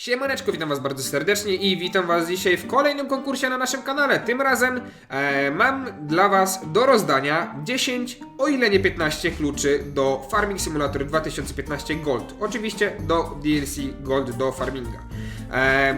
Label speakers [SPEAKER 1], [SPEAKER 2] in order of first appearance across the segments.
[SPEAKER 1] Siemaneczko, witam was bardzo serdecznie i witam was dzisiaj w kolejnym konkursie na naszym kanale. Tym razem e, mam dla was do rozdania 10, o ile nie 15 kluczy do Farming Simulator 2015 Gold. Oczywiście do DLC Gold do Farminga. E,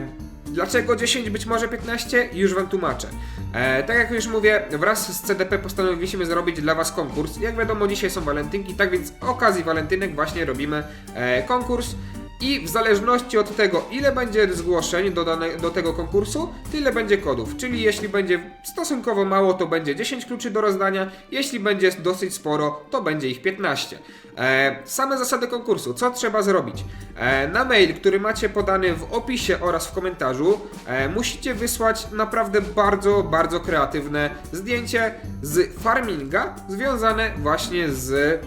[SPEAKER 1] Dlaczego 10, być może 15? Już Wam tłumaczę. E, tak jak już mówię, wraz z CDP postanowiliśmy zrobić dla Was konkurs. Jak wiadomo, dzisiaj są walentynki, tak więc okazji walentynek właśnie robimy e, konkurs. I w zależności od tego, ile będzie zgłoszeń do, dane, do tego konkursu, tyle będzie kodów. Czyli jeśli będzie stosunkowo mało, to będzie 10 kluczy do rozdania. Jeśli będzie dosyć sporo, to będzie ich 15. E, same zasady konkursu. Co trzeba zrobić? E, na mail, który macie podany w opisie oraz w komentarzu, e, musicie wysłać naprawdę bardzo, bardzo kreatywne zdjęcie z farminga związane właśnie z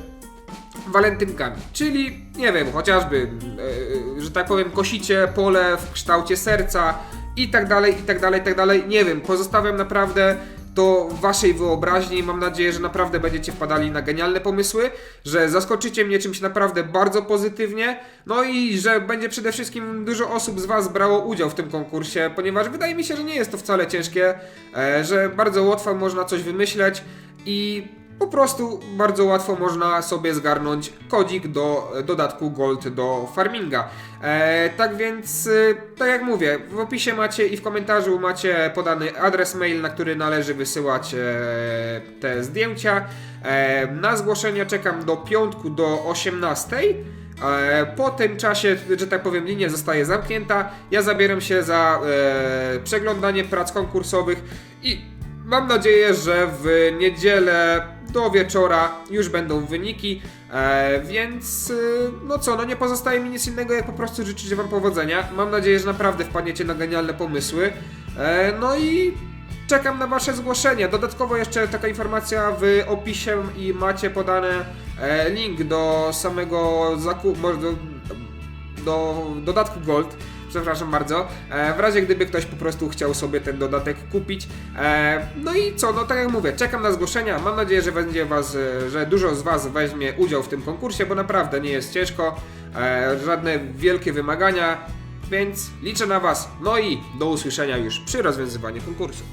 [SPEAKER 1] walentynkami. Czyli, nie wiem, chociażby, e, że tak powiem, kosicie pole w kształcie serca i tak dalej, i tak dalej, i tak dalej. Nie wiem, pozostawiam naprawdę to waszej wyobraźni. Mam nadzieję, że naprawdę będziecie wpadali na genialne pomysły, że zaskoczycie mnie czymś naprawdę bardzo pozytywnie, no i że będzie przede wszystkim dużo osób z was brało udział w tym konkursie, ponieważ wydaje mi się, że nie jest to wcale ciężkie, e, że bardzo łatwo można coś wymyśleć i po prostu bardzo łatwo można sobie zgarnąć kodzik do e, dodatku Gold do farminga. E, tak więc, e, tak jak mówię, w opisie macie i w komentarzu macie podany adres mail, na który należy wysyłać e, te zdjęcia. E, na zgłoszenia czekam do piątku do 18. E, Po tym czasie, że tak powiem, linia zostaje zamknięta. Ja zabieram się za e, przeglądanie prac konkursowych i mam nadzieję, że w niedzielę do wieczora już będą wyniki. E, więc y, no co, no nie pozostaje mi nic innego, jak po prostu życzyć Wam powodzenia. Mam nadzieję, że naprawdę wpadniecie na genialne pomysły. E, no i czekam na Wasze zgłoszenia. Dodatkowo jeszcze taka informacja w opisie i macie podany e, link do samego zakupu, do, do dodatku Gold. Przepraszam bardzo. E, w razie gdyby ktoś po prostu chciał sobie ten dodatek kupić. E, no i co, no tak jak mówię, czekam na zgłoszenia. Mam nadzieję, że będzie was, e, że dużo z was weźmie udział w tym konkursie, bo naprawdę nie jest ciężko. Żadne wielkie wymagania, więc liczę na was. No i do usłyszenia już przy rozwiązywaniu konkursu.